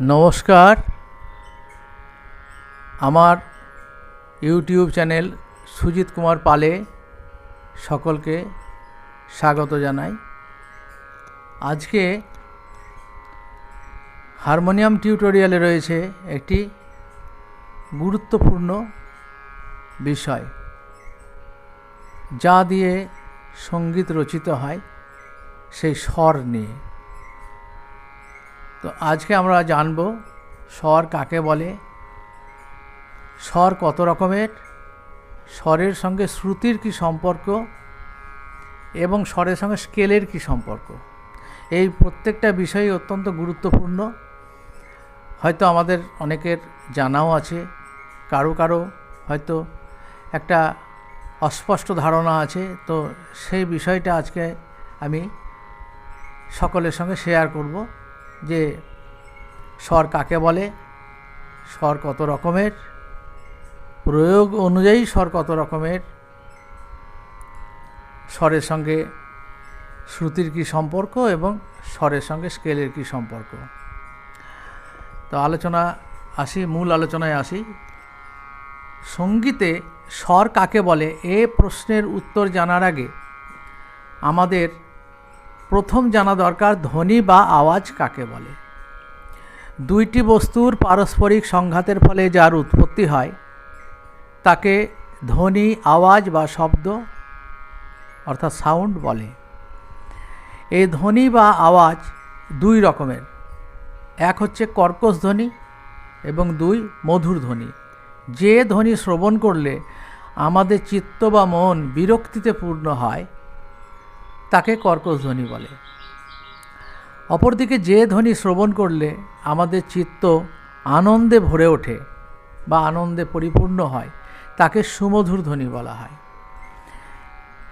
নমস্কার। আমার YouTube channel Sujit Kumar পালে সকলকে স্বাগত জানাই। আজকে হারমোনিয়াম টিউটোরিয়ালে রয়েছে একটি গুরুত্বপূর্ণ বিষয়, যা দিয়ে সংগীত রচিত হয় সেই স্বর নিয়ে। তো আজকে আমরা জানব স্বর কাকে বলে? স্বর কত রকমের? স্বরের সঙ্গে শ্রুতির কি সম্পর্ক? এবং স্বরের সঙ্গে স্কেলের কি সম্পর্ক? এই প্রত্যেকটা বিষয়ই অত্যন্ত গুরুত্বপূর্ণ। হয়তো আমাদের অনেকের জানাও আছে, কারও কারও হয়তো একটা অস্পষ্ট ধারণা আছে, তো সেই বিষয়টা আজকে আমি সকলের সঙ্গে শেয়ার করব। যে স্বর কাকে বলে? স্বর কত রকমের? প্রয়োগ অনুযায়ী স্বর কত রকমের? স্বরের সঙ্গে শ্রুতির কি সম্পর্ক এবং স্বরের সঙ্গে স্কেলের কি সম্পর্ক? তো আলোচনা আসি, মূল আলোচনায় আসি। সঙ্গীতে স্বর কাকে বলে? এ প্রশ্নের উত্তর জানার আগে আমাদের প্রথম জানা দরকার ধ্বনি বা আওয়াজ কাকে বলে। দুইটি বস্তুর পারস্পরিক সংঘাতের ফলে যার উৎপত্তি হয়, তাকে ধ্বনি, আওয়াজ বা শব্দ অর্থাৎ সাউন্ড বলে। এই ধ্বনি বা আওয়াজ দুই রকমের। এক হচ্ছে কর্কশ ধ্বনি এবং দুই মধুর ধ্বনি। যে ধ্বনি শ্রবণ করলে আমাদের চিত্ত বা মন বিরক্তিতে পূর্ণ হয় তাকে কর্কশ ধ্বনি বলে। অপরদিকে যে ধ্বনি শ্রবণ করলে আমাদের চিত্ত আনন্দে ভরে ওঠে বা আনন্দে পরিপূর্ণ হয়, তাকে সুমধুর ধ্বনি বলা হয়।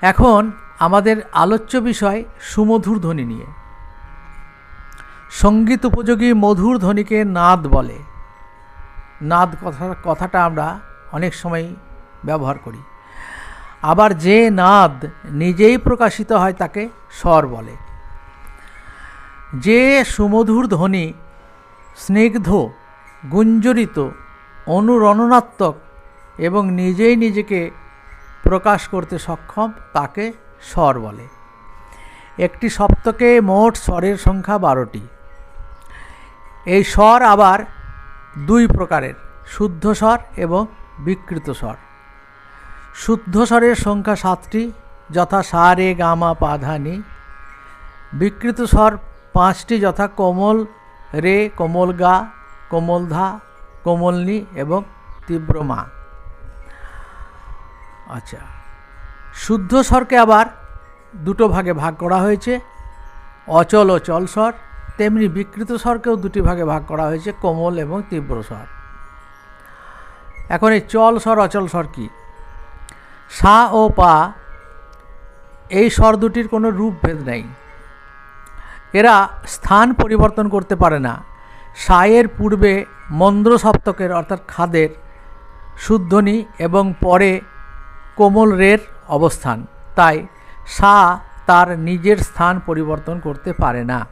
এখন আমাদের আলোচ্য বিষয় সুমধুর ধ্বনি নিয়ে। সংগীত উপযোগী মধুর ধ্বনিকে নাদ বলে। নাদ কথা কথাটা আমরা অনেক সময় ব্যবহার করি। আবার যে নাদ নিজেই প্রকাশিত হয় তাকে স্বর বলে। যে সুমধুর ধ্বনি স্নিগ্ধ, গুঞ্জরিত, অনুরণনাত্মক এবং নিজেই নিজেকে প্রকাশ করতে সক্ষম তাকে স্বর বলে। একটি সপ্তকে মোট স্বরের সংখ্যা বারোটি। এই স্বর আবার দুই প্রকারের, শুদ্ধ স্বর এবং বিকৃত স্বর। শুদ্ধ স্বরের সংখ্যা সাতটি, যথা সা রে গামা পাধানি। বিকৃত স্বর পাঁচটি, যথা কোমল রে, কোমল গা, কোমল ধা কোমলনি এবং তীব্র মা। আচ্ছা শুদ্ধ স্বরকে আবার দুটো ভাগে ভাগ করা হয়েছে, অচল ও চল স্বর, তেমনি বিকৃত স্বরকেও দুটি ভাগে ভাগ করা হয়েছে, কোমল এবং তীব্র স্বর। এখন এই চল স্বর, অচল স্বর কী? সা ও পা, এই স্বর দুটির কোনো রূপভেদ নেই। এরা স্থান পরিবর্তন করতে পারে না। সায়ের পূর্বে মন্দ্র সপ্তকের অর্থাৎ খাদের, শুদ্ধনি এবং পরে কোমল রের অবস্থান। তাই সা তার নিজের স্থান পরিবর্তন করতে পারে না।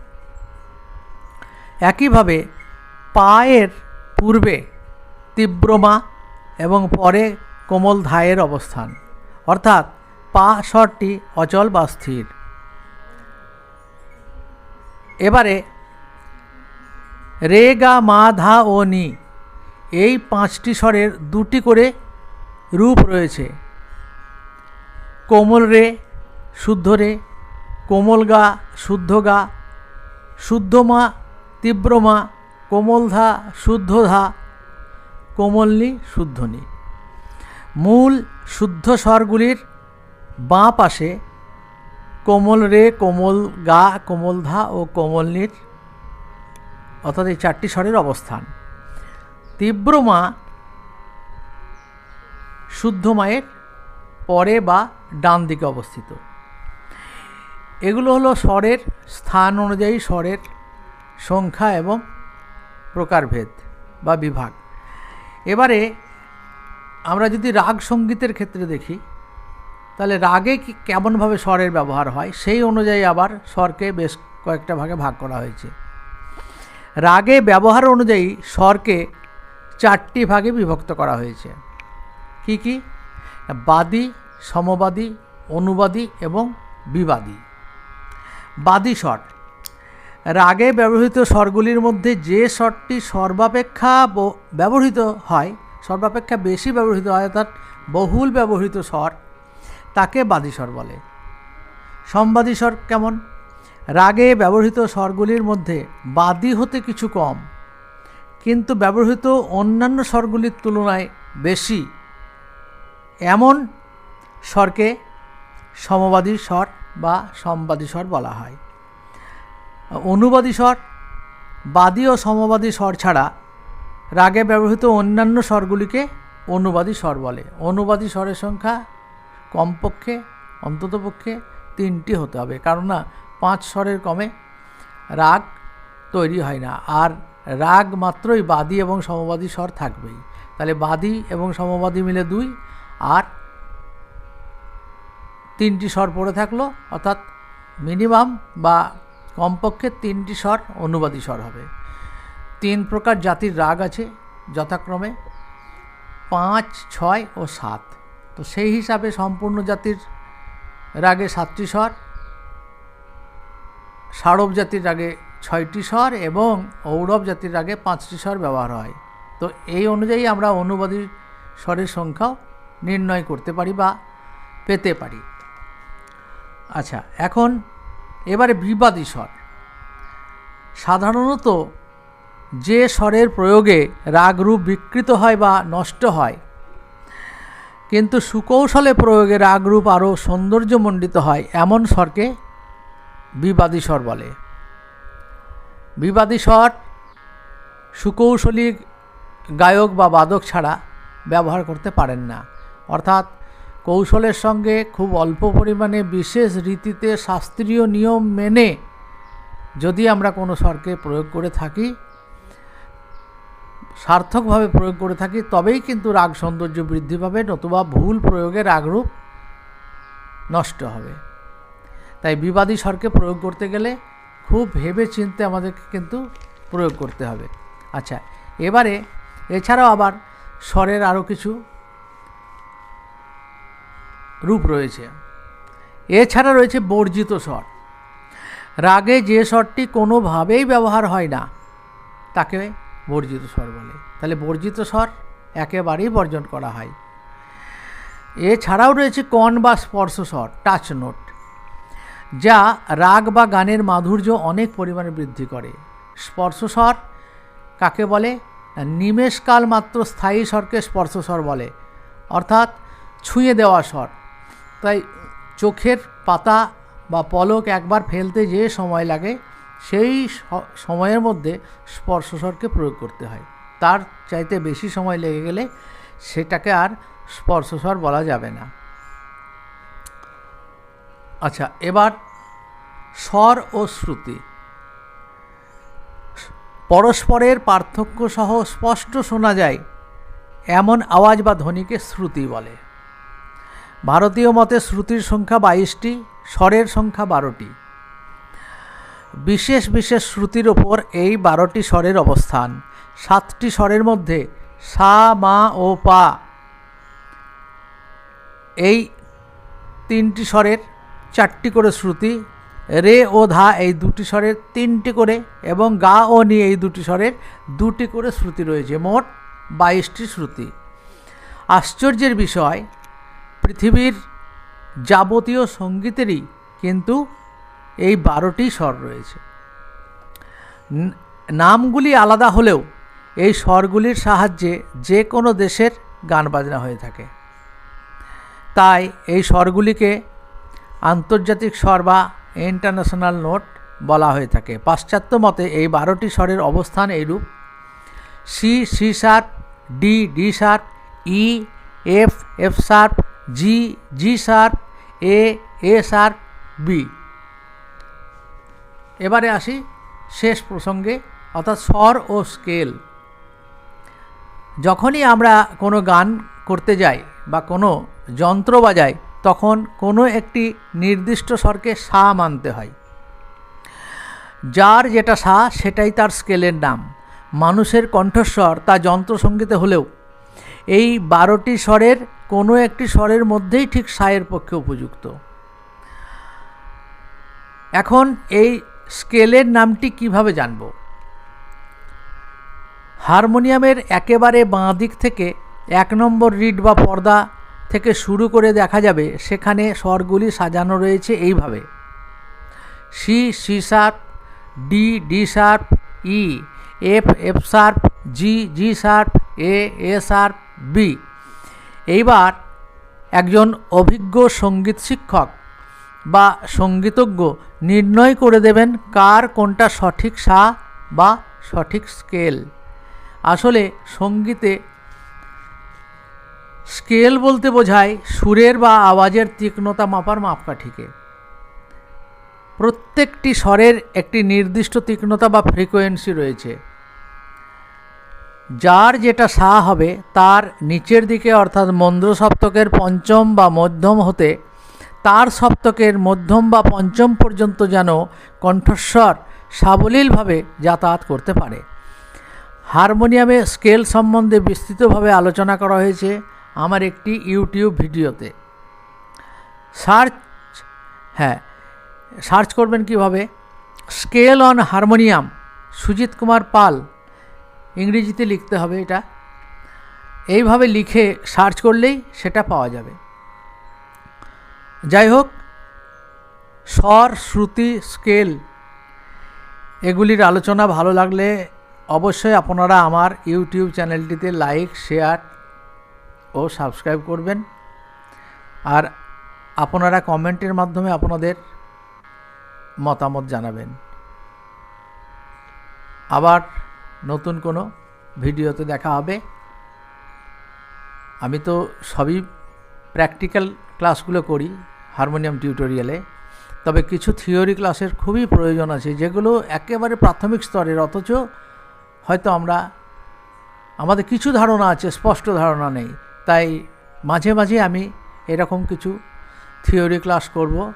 একইভাবে পায়ের পূর্বে তীব্রমা এবং পরে কোমল ধায়ের অবস্থান। অর্থাৎ পা স্বরটি অচল বা স্থির এবারে, রে, গা, মা, ধা ও নি এই পাঁচটি স্বরের দুটি করে রূপ রয়েছে। কোমল রে, শুদ্ধ রে, কোমল গা, শুদ্ধ গা, শুদ্ধ মা, তীব্র মা, কোমল ধা, শুদ্ধ ধা কোমলনি শুদ্ধনি মূল শুদ্ধ স্বরগুলির বাঁ পাশে কোমল রে, কোমল গা, কোমল ধা ও কোমলনির অর্থাৎ এই চারটি স্বরের অবস্থান। তীব্র মা শুদ্ধ মায়ের পরে বা ডান দিকে অবস্থিত। এগুলো হলো স্বরের স্থান অনুযায়ী স্বরের সংখ্যা এবং প্রকারভেদ বা বিভাগ। এবারে আমরা যদি রাগ সঙ্গীতের ক্ষেত্রে দেখি, তাহলে রাগে কি কেমনভাবে স্বরের ব্যবহার হয়? সেই অনুযায়ী আবার স্বরকে বেশ কয়েকটা ভাগে ভাগ করা হয়েছে। রাগে ব্যবহার অনুযায়ী স্বরকে চারটি ভাগে বিভক্ত করা হয়েছে। কি কি? বাদী, সমবাদী, অনুবাদী এবং বিবাদী। বাদী স্বর। রাগে ব্যবহৃত স্বরগুলির মধ্যে যে স্বরটি সর্বাপেক্ষা ব্যবহৃত হয় সর্বাপেক্ষা বেশি ব্যবহৃত হয় অর্থাৎ বহুল ব্যবহৃত স্বর, তাকে বাদী স্বর বলে। সম্বাদী স্বর কেমন? রাগে ব্যবহৃত স্বরগুলির মধ্যে বাদী হতে কিছু কম, কিন্তু ব্যবহৃত অন্যান্য স্বরগুলির তুলনায় বেশি। এমন স্বরকে সমবাদী স্বর বা সম্বাদী স্বর বলা হয়। অনুবাদী স্বর, বাদী ও সমবাদী স্বর ছাড়া রাগে ব্যবহৃত অন্যান্য স্বরগুলিকে অনুবাদী স্বর বলে। অনুবাদী স্বরের সংখ্যা কমপক্ষে, অন্ততপক্ষে তিনটি হতে হবে। কারণ না পাঁচ স্বরের কমে রাগ তৈরি হয় না। আর রাগ মাত্রই বাদী এবং সমবাদী স্বর থাকবেই। তাহলে বাদী এবং সমবাদী মিলে দুই, আর তিনটি স্বর পড়ে থাকল, অর্থাৎ মিনিমাম বা কমপক্ষে তিনটি স্বর অনুবাদী স্বর হবে। তিন প্রকার জাতির রাগ আছে যথাক্রমে। পাঁচ, ছয় ও সাত। তো সেই হিসাবে সম্পূর্ণ জাতির রাগে সাতটি স্বর সাড়ব জাতির রাগে ছয়টি স্বর এবং ঔরব জাতির রাগে পাঁচটি স্বর ব্যবহার হয়। তো এই অনুযায়ী আমরা অনুবাদী স্বরের সংখ্যাও নির্ণয় করতে পারি বা পেতে পারি। আচ্ছা এখন এবারে বিবাদী স্বর। সাধারণত যে স্বরের প্রয়োগে রাগরূপ বিকৃত হয় বা নষ্ট হয়। কিন্তু সুকৌশলে প্রয়োগে রাগরূপ আরও সৌন্দর্যমণ্ডিত হয়, এমন স্বরকে বিবাদী স্বর বলে। বিবাদী স্বর সুকৌশলী গায়ক বা বাদক ছাড়া ব্যবহার করতে পারেন না। অর্থাৎ কৌশলের সঙ্গে খুব অল্প পরিমাণে বিশেষ রীতিতে শাস্ত্রীয় নিয়ম মেনে যদি আমরা কোনো স্বরকে প্রয়োগ করে থাকি সার্থকভাবে প্রয়োগ করে থাকি, তবেই কিন্তু রাগ সৌন্দর্য বৃদ্ধি পাবে, নতুবা ভুল প্রয়োগে রাগরূপ নষ্ট হবে। তাই বিবাদী স্বরকে প্রয়োগ করতে গেলে খুব ভেবে চিনতে আমাদেরকে কিন্তু প্রয়োগ করতে হবে। আচ্ছা এবারে এছাড়াও আবার স্বরের আরও কিছু রূপ রয়েছে। এছাড়া রয়েছে বর্জিত স্বর। রাগে যে স্বরটি কোনোভাবেই ব্যবহার হয় না, তাকে বর্জিত স্বর বলে। তাহলে বর্জিত স্বর একেবারেই বর্জন করা হয়। এছাড়াও রয়েছে কণ বা স্পর্শ স্বর টাচ নোট যা রাগ বা গানের মাধুর্য অনেক পরিমাণে বৃদ্ধি করে। স্পর্শ স্বর কাকে বলে? নিমেষকাল মাত্র স্থায়ী স্বরকে স্পর্শ স্বর বলে, অর্থাৎ ছুঁয়ে দেওয়া স্বর। তাই চোখের পাতা বা পলক একবার ফেলতে যে সময় লাগে সেই সময়ের মধ্যে স্পর্শস্বরকে প্রয়োগ করতে হয়। তার চাইতে বেশি সময় লেগে গেলে সেটাকে আর স্পর্শস্বর বলা যাবে না। আচ্ছা এবার স্বর ও শ্রুতি। পরস্পরের পার্থক্য সহ স্পষ্ট শোনা যায়, এমন আওয়াজ বা ধ্বনিকে শ্রুতি বলে। ভারতীয় মতে শ্রুতির সংখ্যা বাইশটি, স্বরের সংখ্যা বারোটি। বিশেষ বিশেষ শ্রুতির ওপর এই বারোটি স্বরের অবস্থান। সাতটি স্বরের মধ্যে সা, মা ও পা। এই তিনটি স্বরের চারটি করে শ্রুতি, রে ও ধা এই দুটি স্বরের তিনটি করে এবং গা ও নি এই দুটি স্বরের দুটি করে শ্রুতি রয়েছে, মোট বাইশটি শ্রুতি। আশ্চর্যের বিষয়, পৃথিবীর যাবতীয় সঙ্গীতেরই কিন্তু এই বারোটি স্বর রয়েছে। নামগুলি আলাদা হলেও এই স্বরগুলির সাহায্যে যে কোনো দেশের গান বাজনা হয়ে থাকে। তাই এই স্বরগুলিকে আন্তর্জাতিক স্বর বা ইন্টারন্যাশনাল নোট বলা হয়ে থাকে। পাশ্চাত্য মতে এই বারোটি স্বরের অবস্থান এইরূপ। C C sharp, D D sharp, E, F F sharp, G G sharp, A A sharp, B. এবারে আসি শেষ প্রসঙ্গে, অর্থাৎ স্বর ও স্কেল। যখনই আমরা কোনো গান করতে যাই বা কোনো যন্ত্র বাজাই, তখন কোনো একটি নির্দিষ্ট স্বরকে সা মানতে হয়। যার যেটা সা, সেটাই তার স্কেলের নাম। মানুষের কণ্ঠস্বর তা যন্ত্রসঙ্গীতে হলেও এই বারোটি স্বরের কোনো একটি স্বরের মধ্যেই ঠিক সায়ের পক্ষে উপযুক্ত। এখন এই স্কেলের নামটি কীভাবে জানব? হারমোনিয়ামের একেবারে বাঁ দিক থেকে এক নম্বর রিড বা পর্দা থেকে শুরু করে দেখা যাবে, সেখানে স্বরগুলি সাজানো রয়েছে এইভাবে। C C sharp, D D sharp, E, F F sharp, G G sharp, A A sharp, B. এইবার একজন অভিজ্ঞ সংগীত শিক্ষক বা সঙ্গীতজ্ঞ নির্ণয় করে দেবেন কার কোনটা সঠিক সা বা সঠিক স্কেল। আসলে সঙ্গীতে স্কেল বলতে বোঝায় সুরের বা আওয়াজের তীক্ষ্ণতা মাপার মাপকাঠিকে। প্রত্যেকটি স্বরের একটি নির্দিষ্ট তীক্ষ্ণতা বা ফ্রিকোয়েন্সি রয়েছে। যার যেটা সা হবে তার নিচের দিকে অর্থাৎ মন্দ্র সপ্তকের পঞ্চম বা মধ্যম হতে তার সপ্তকের মধ্যম বা পঞ্চম পর্যন্ত যেন কণ্ঠস্বর সাবলীলভাবে যাতায়াত করতে পারে। হারমোনিয়ামে স্কেল সম্বন্ধে বিস্তৃতভাবে আলোচনা করা হয়েছে আমার একটি ইউটিউব ভিডিওতে। সার্চ হ্যাঁ সার্চ করবেন কীভাবে? Scale on harmonium, Sujit Kumar Pal, ইংরেজিতে লিখতে হবে এটা। এইভাবে লিখে সার্চ করলেই সেটা পাওয়া যাবে। যাই হোক স্বর, শ্রুতি, স্কেল এগুলির আলোচনা ভালো লাগলে অবশ্যই আপনারা আমার ইউটিউব চ্যানেলটিতে লাইক, শেয়ার ও সাবস্ক্রাইব করবেন। আর আপনারা কমেন্টের মাধ্যমে আপনাদের মতামত জানাবেন। আবার নতুন কোনো ভিডিওতে দেখা হবে। আমি তো সবই প্র্যাকটিক্যাল ক্লাসগুলো করি। হারমোনিয়াম টিউটোরিয়ালে। তবে কিছু থিওরি ক্লাসের খুবই প্রয়োজন আছে, যেগুলো একেবারে প্রাথমিক স্তরের, অথচ হয়তো আমরা, আমাদের কিছু ধারণা আছে, স্পষ্ট ধারণা নেই। তাই মাঝে মাঝে আমি এরকম কিছু থিওরি ক্লাস করব।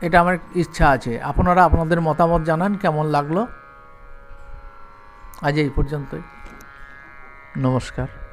এটা আমার ইচ্ছা আছে। আপনারা আপনাদের মতামত জানান, কেমন লাগল? আজ এই পর্যন্তই। নমস্কার।